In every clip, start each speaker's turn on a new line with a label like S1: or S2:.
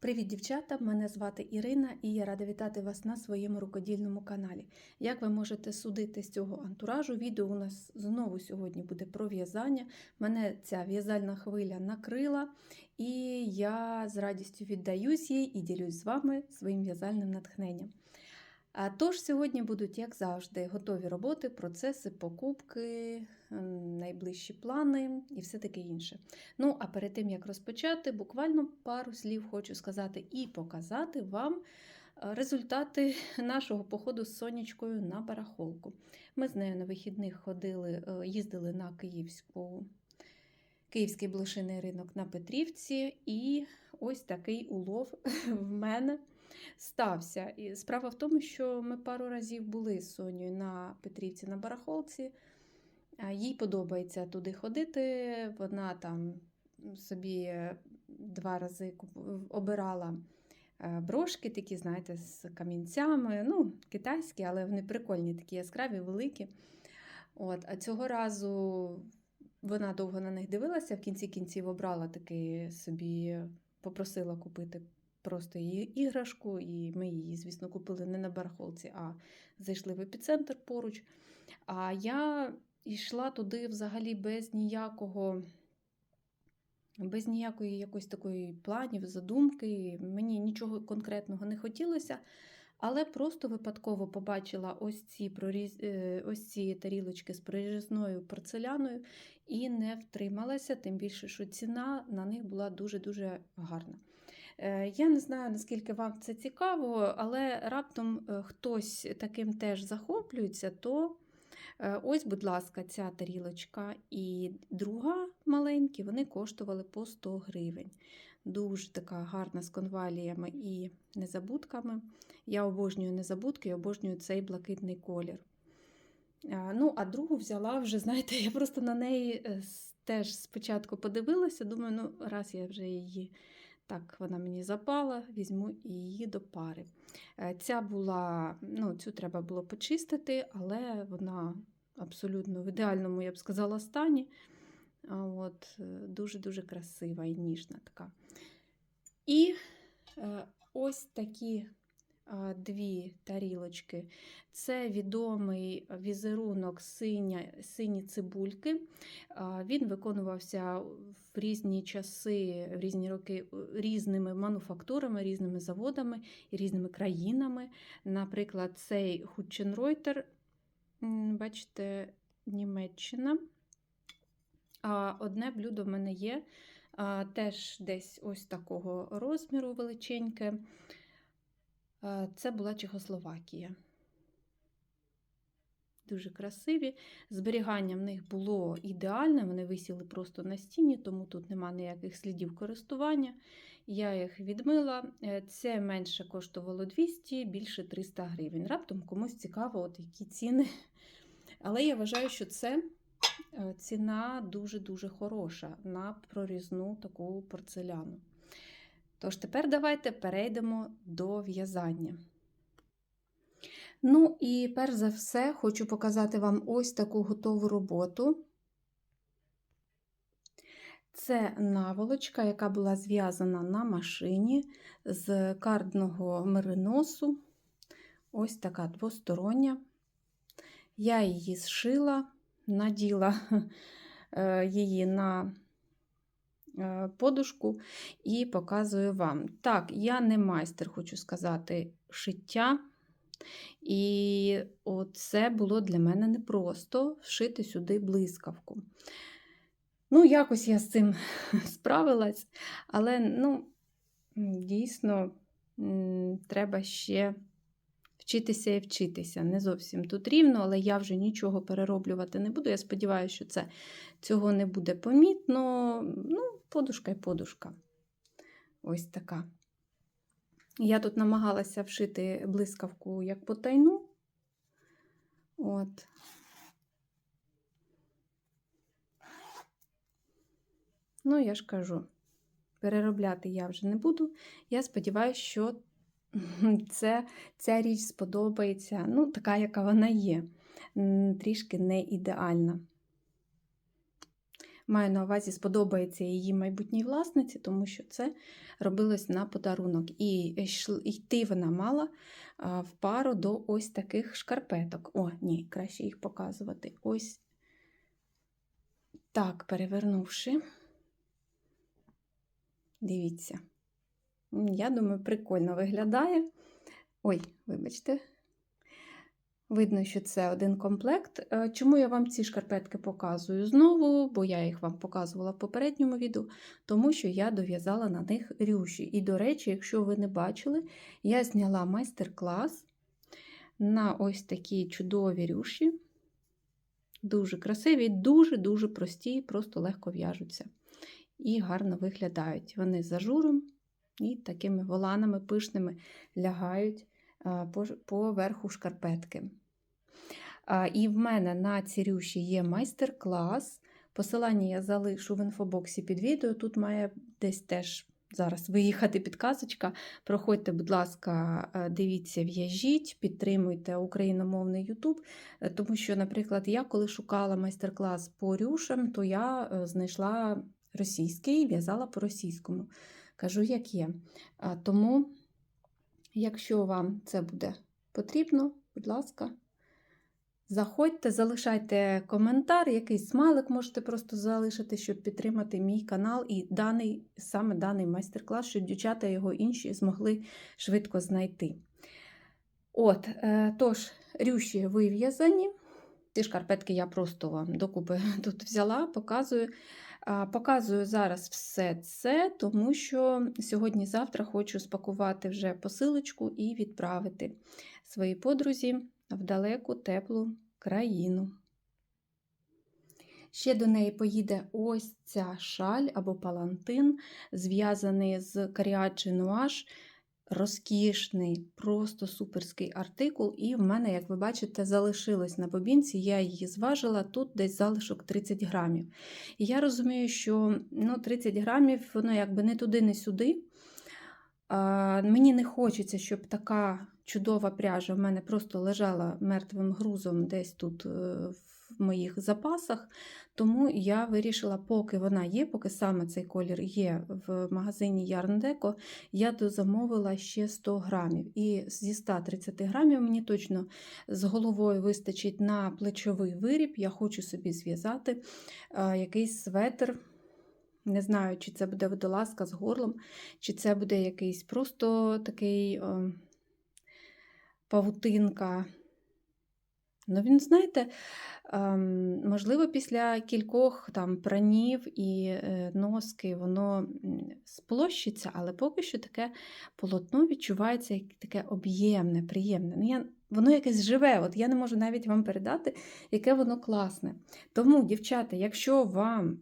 S1: Привіт, дівчата! Мене звати Ірина і я рада вітати вас на своєму рукодільному каналі. Як ви можете судити з цього антуражу, відео у нас знову сьогодні буде про в'язання. Мене ця в'язальна хвиля накрила, і я з радістю віддаюсь їй і ділюсь з вами своїм в'язальним натхненням. А Тож сьогодні будуть, як завжди, готові роботи, процеси, покупки, ем, найближчі плани і все таке інше. Ну, а перед тим, як розпочати, буквально пару слів хочу сказати і показати вам е, результати нашого походу з сонячкою на барахолку. Ми з нею на вихідних ходили, е, їздили на Київську. Київський блошиний ринок на Петрівці, і ось такий улов в мене стався. І справа в тому, що ми пару разів були з Сонею на Петрівці на барахолці. Їй подобається туди ходити. Вона там собі два рази обирала е, брошки, такі, знаєте, з камінцями. Ну, китайські, але вони прикольні, такі яскраві, великі. От, а цього разу вона довго на них дивилася, в кінці кінців обрала таки собі, попросила купити просто її іграшку, і ми її, звісно, купили не на барахолці, а зайшли в епіцентр поруч. А я йшла туди взагалі без ніякого. Без ніякої якоїсь такої планів, задумки, мені нічого конкретного не хотілося, але просто випадково побачила ось ці, проріз... е, ось ці тарілочки з прорізною порцеляною і не втрималася, тим більше, що ціна на них була дуже-дуже гарна. Е, Я не знаю, наскільки вам це цікаво, але раптом е, хтось таким теж захоплюється, то е, ось, будь ласка, ця тарілочка і друга маленькі, вони коштували по 100 гривень. Дуже така гарна з конваліями і незабудками. Я обожнюю незабудки і обожнюю цей блакитний колір. Ну, а другу взяла вже, знаєте, я просто на неї теж спочатку подивилася, думаю, ну, раз я вже її так, вона мені запала, візьму її до пари. Е, Ця була, ну, цю треба було почистити, але вона абсолютно в ідеальному, я б сказала, стані. Е, дуже-дуже красива і ніжна така. І е, ось такі дві тарілочки. Це відомий візерунок синя, сині цибульки. Він виконувався в різні часи, в різні роки різними мануфактурами, різними заводами і різними країнами. Наприклад, цей Хутченройтер, бачите, Німеччина. А одне блюдо в мене є, теж десь ось такого розміру величеньке. А, Це була Чехословакія. Дуже красиві. Зберігання в них було ідеальне, вони висіли просто на стіні, тому тут нема ніяких слідів користування. Я їх відмила. Е, Це менше коштувало 200, більше 300 гривень. Раптом комусь цікаво, от які ціни. Але я вважаю, що це е, ціна дуже-дуже хороша на прорізну таку порцеляну. Тож тепер давайте перейдемо до в'язання. Ну і перш за все хочу показати вам ось таку готову роботу. Це наволочка, яка була зв'язана на машині з кардного мериносу. Ось така двостороння. Я її зшила, наділа е, її на подушку і показую вам. Так, я не майстер, хочу сказати, шиття. І це було для мене непросто вшити сюди блискавку. Ну, якось я з цим справилась, але ну, дійсно треба ще вчитися і вчитися. Не зовсім тут рівно, але я вже нічого перероблювати не буду. Я сподіваюся, що це цього не буде помітно. Ну, подушка і подушка. Ось така. Я тут намагалася вшити блискавку як потайну. От. Ну, я ж кажу, переробляти я вже не буду. Я сподіваюся, що це, ця річ сподобається, ну, така, яка вона є, трішки не ідеальна. Маю на увазі, сподобається її майбутній власниці, тому що це робилось на подарунок. І йти вона мала в пару до ось таких шкарпеток. О, ні, краще їх показувати. Ось так, перевернувши. Дивіться. Я думаю, прикольно виглядає. Ой, вибачте. Видно, що це один комплект. Е, Чому я вам ці шкарпетки показую знову, бо я їх вам показувала в попередньому відео, тому що я дов'язала на них рюші. І, до речі, якщо ви не бачили, я зняла майстер-клас на ось такі чудові рюші. Дуже красиві, дуже-дуже прості, просто легко в'яжуться і гарно виглядають. Вони з ажуром і такими воланами пишними лягають а, по верху шкарпетки. І в мене на ці рюші є майстер-клас. Посилання я залишу в інфобоксі під відео. Тут має десь теж зараз виїхати підказочка. Проходьте, будь ласка, е, дивіться, в'яжіть, підтримуйте україномовний YouTube. Е, Тому що, наприклад, я коли шукала майстер-клас по рюшам, то я е, знайшла російський, в'язала по російському. Кажу, як є. Тому, якщо вам це буде потрібно, будь ласка, заходьте, залишайте коментар, якийсь смайлик можете просто залишити, щоб підтримати мій канал і даний, саме даний майстер-клас, щоб дівчата його інші змогли швидко знайти. От, е, тож, рюші вив'язані. Ці шкарпетки я просто вам докупи тут взяла, показую. Показую зараз все це, тому що сьогодні-завтра хочу спакувати вже посилочку і відправити своїй подрузі в далеку теплу країну. Ще до неї поїде ось ця шаль або палантин, зв'язаний з каріаджі нуаш. Розкішний, просто суперський артикул, і в мене, як ви бачите, залишилось на бобінці, я її зважила, тут десь залишок 30 грамів. І я розумію, що ну, 30 грамів, воно якби не туди, не сюди. А, мені не хочеться, щоб така чудова пряжа в мене просто лежала мертвим грузом десь тут е, в моїх запасах. Тому я вирішила, поки вона є, поки саме цей колір є в магазині Yarn Deco, я дозамовила ще 100 грамів. І зі 130 грамів мені точно з головою вистачить на плечовий виріб. Я хочу собі зв'язати е, якийсь светр. Не знаю, чи це буде водолазка з горлом, чи це буде якийсь просто такий е, павутинка. Ну, він, знаєте, ем, можливо, після кількох там пранів і е, носки воно сплощиться, але поки що таке полотно відчувається як таке об'ємне, приємне. Ну, я, воно якесь живе, от я не можу навіть вам передати, яке воно класне. Тому, дівчата, якщо вам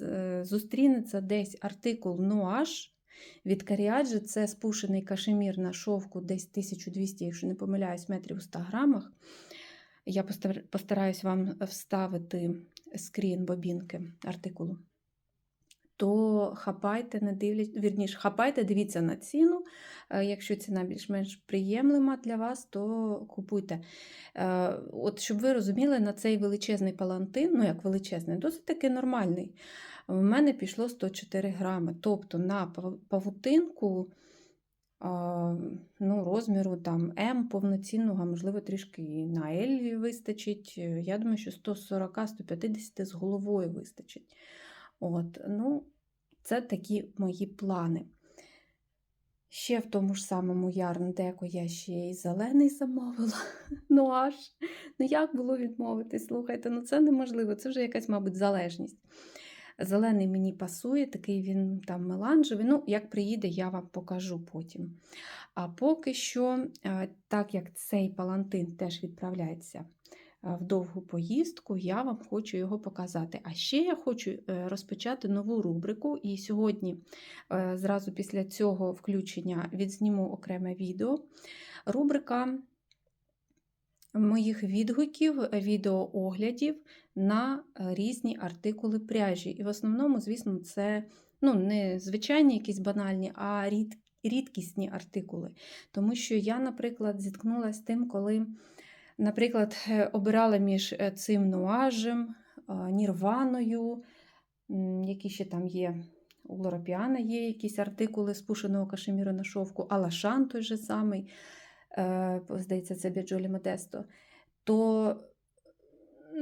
S1: е, зустрінеться десь артикул Нуаш, від Каріаджі це спушений кашемір на шовку десь 1200, якщо не помиляюсь, метрів у 100 грамах. Я постар- постараюсь вам вставити скрін бобінки артикулу. То хапайте, не дивлять, вірніше, хапайте, дивіться на ціну. Е, Якщо ціна більш-менш приємлива для вас, то купуйте. Е, От щоб ви розуміли, на цей величезний палантин, ну як величезний, досить таки нормальний. В мене пішло 104 грами. Тобто на павутинку ну, розміру там М повноцінного, можливо, трішки і на L вистачить. Е, Я думаю, що 140-150 з головою вистачить. От, ну, це такі мої плани. Ще в тому ж самому Deco я ще й зелений замовила. Ну аж, ну як було відмовитись? Слухайте, ну це неможливо, це вже якась, мабуть, залежність. Зелений мені пасує, такий він там меланжевий. Ну, як приїде, я вам покажу потім. А поки що, е, так як цей палантин теж відправляється в довгу поїздку, я вам хочу його показати. А ще я хочу е, розпочати нову рубрику. І сьогодні, е, зразу після цього включення, відзніму окреме відео. Рубрика моїх відгуків, відеооглядів на е, різні артикули пряжі. І в основному, звісно, це ну, не звичайні якісь банальні, а рід, рідкісні артикули. Тому що я, наприклад, зіткнулася з тим, коли, наприклад, е, обирала між е, цим нуажем, е, нірваною, Які ще там є? У Лоропіана є якісь артикули з пушеного кашеміру на шовку, Алашан той же самий, здається, це Біджолі Модесто. То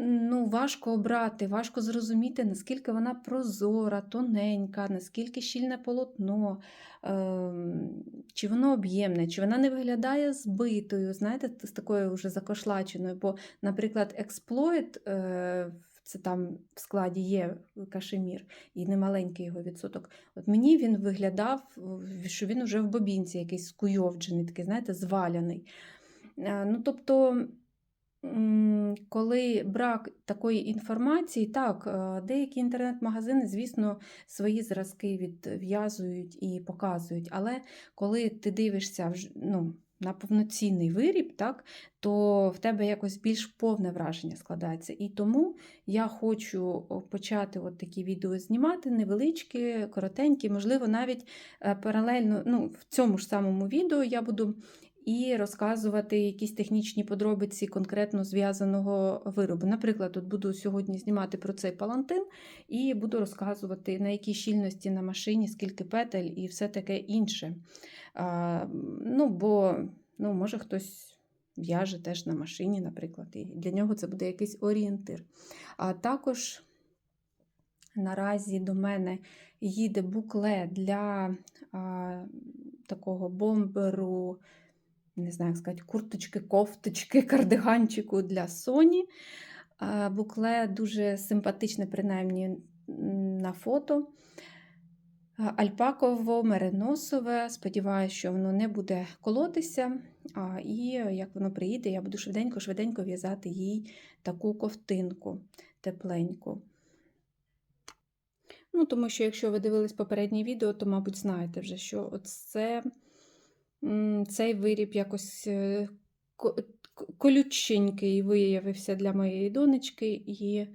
S1: ну, важко обрати, важко зрозуміти, наскільки вона прозора, тоненька, наскільки щільне полотно, ем, чи воно об'ємне, чи вона не виглядає збитою, знаєте, з такою вже закошлаченою. Бо, наприклад, експлойт, е, це там в складі є кашемір, і немаленький його відсоток. От мені він виглядав, що він вже в бобінці якийсь скуйовджений, такий, знаєте, зваляний. Е, Ну, тобто, коли брак такої інформації, так, е, деякі інтернет-магазини, звісно, свої зразки відв'язують і показують. Але коли ти дивишся ну, на повноцінний виріб, так, то в тебе якось більш повне враження складається. І тому я хочу почати от такі відео знімати, невеличкі, коротенькі, можливо, навіть е, паралельно ну, в цьому ж самому відео я буду і розказувати якісь технічні подробиці конкретно зв'язаного виробу. Наприклад, тут буду сьогодні знімати про цей палантин і буду розказувати, на якій щільності на машині, скільки петель і все таке інше. А, ну, бо ну, може хтось в'яже теж на машині, наприклад, і для нього це буде якийсь орієнтир. А також наразі до мене їде буклет для а, такого бомберу, не знаю, як сказати, курточки, кофточки, кардиганчику для Соні. А, Буклет дуже симпатичне, принаймні на фото. Альпаково-мериносове. Сподіваюся, що воно не буде колотися. І як воно приїде, я буду швиденько-швиденько в'язати їй таку ковтинку тепленьку. Ну, тому що, якщо ви дивились попереднє відео, то, мабуть, знаєте вже, що оце, м, цей виріб якось е, к- колюченький виявився для моєї донечки, і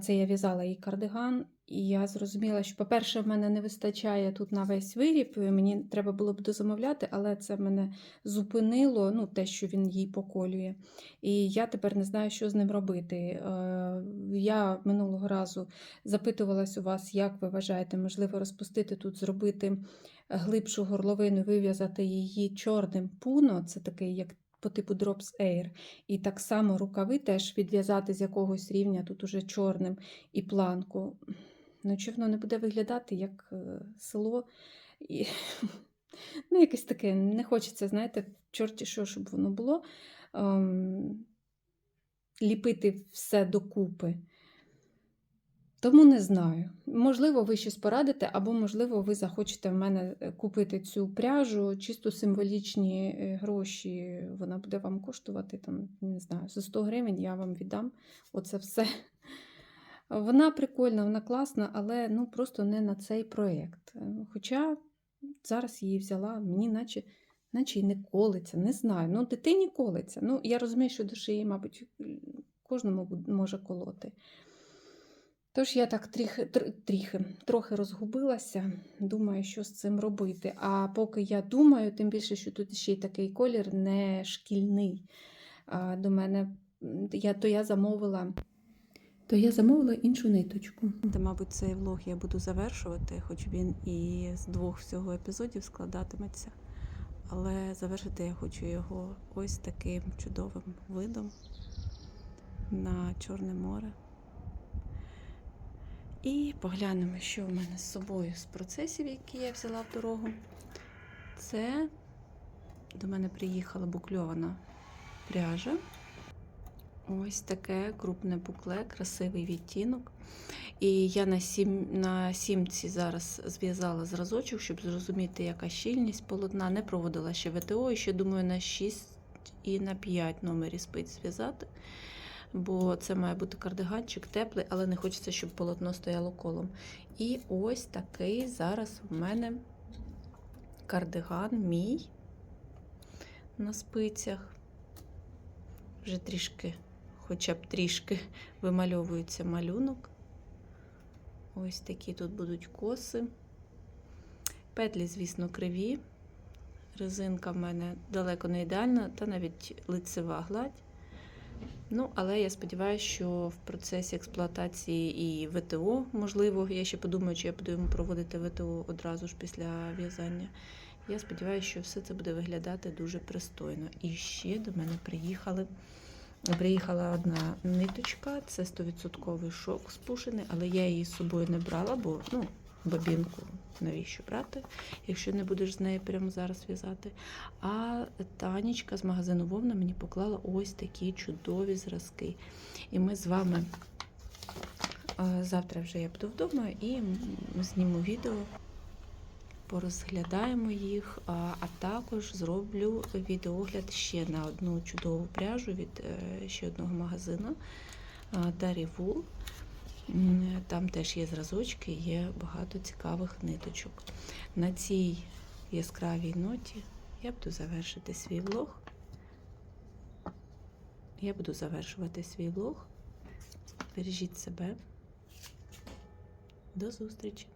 S1: це я в'язала їй кардиган. І я зрозуміла, що, по-перше, в мене не вистачає тут на весь виріб, мені треба було б дозамовляти, але це мене зупинило, ну, те, що він їй поколює. І я тепер не знаю, що з ним робити. Е, Я минулого разу запитувалась у вас, як ви вважаєте, можливо, розпустити тут, зробити глибшу горловину, вив'язати її чорним пуно, це такий, як по типу Drops Air. І так само рукави теж відв'язати з якогось рівня, тут уже чорним і планку. Ну, чи воно не буде виглядати як е, село. І... Ну, якесь таке, не хочеться, знаєте, чорті що, щоб воно було. Ем, ліпити все докупи. Тому не знаю. Можливо, ви щось порадите, або, можливо, ви захочете в мене е, купити цю пряжу, чисто символічні е, гроші. Вона буде вам коштувати, там, не знаю, за 100 гривень я вам віддам оце все. Вона прикольна, вона класна, але ну, просто не на цей проєкт. Хоча зараз її взяла, мені наче, наче й не колиться, не знаю. Ну, дитині колиться. Ну, я розумію, що до шиї, мабуть, кожному може колоти. Тож я так трохи, трохи, трохи розгубилася, думаю, що з цим робити. А поки я думаю, тим більше, що тут ще й такий колір не шкільний. А, До мене я, то я замовила. То я замовила іншу ниточку. Та, мабуть, цей влог я буду завершувати, хоч він і з двох всього епізодів складатиметься. Але завершити я хочу його ось таким чудовим видом на Чорне море. І поглянемо, що в мене з собою з процесів, які я взяла в дорогу. Це до мене приїхала букльована пряжа. Ось таке крупне букле, красивий відтінок. І я на, сім, на сімці зараз зв'язала зразочок, щоб зрозуміти, яка щільність полотна. Не проводила ще ВТО, і ще думаю на 6 і на 5 номері спиць зв'язати. Бо це має бути кардиганчик теплий, але не хочеться, щоб полотно стояло колом. І ось такий зараз у мене кардиган мій на спицях. Вже трішки, хоча б трішки вимальовується малюнок. Ось такі тут будуть коси. Петлі, звісно, криві. Резинка в мене далеко не ідеальна, та навіть лицева гладь. Ну, але я сподіваюся, що в процесі експлуатації і ВТО, можливо, я ще подумаю, чи я буду йому проводити ВТО одразу ж після в'язання. Я сподіваюся, що все це буде виглядати дуже пристойно. І ще до мене приїхали. Приїхала одна ниточка, це 100% шовк спушений, але я її з собою не брала, бо ну, бобінку навіщо брати, якщо не будеш з нею прямо зараз в'язати. А Танечка з магазину Вовна мені поклала ось такі чудові зразки. І ми з вами е, завтра вже я буду вдома і зніму відео, порозглядаємо їх, а, також зроблю відеогляд ще на одну чудову пряжу від е, ще одного магазину Дарівул. Там теж є зразочки, є багато цікавих ниточок. На цій яскравій ноті я буду завершити свій влог. Я буду завершувати свій влог. Бережіть себе. До зустрічі!